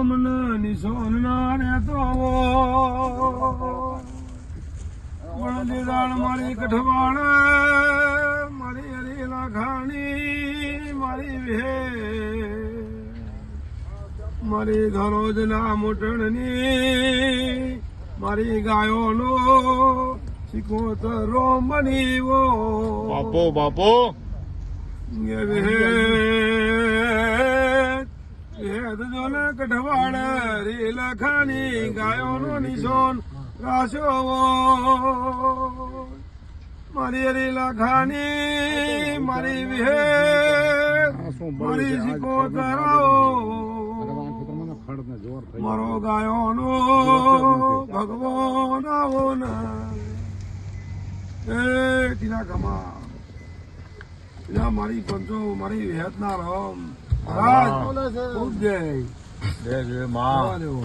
Roman નિશોન ના રે તો મારી કઠવાણ મારી હરી ખાણી મારી વિહે. મારી ધરોજના મોટણની મારી ગાયોનો સિકોતરો મનીવો. બાપો બાપો. કઢવાડ રે લખાની ગાયોનો નિશોન રાશો મારી હરી લખાની મારી વિહે મારી સિકો મારો ગાયોનો ભગવાન આવો ને. એ ટીના કમા મારી પંચો મારી વિહતના રામ. રાજ. બોલે છે જય. 这是 지.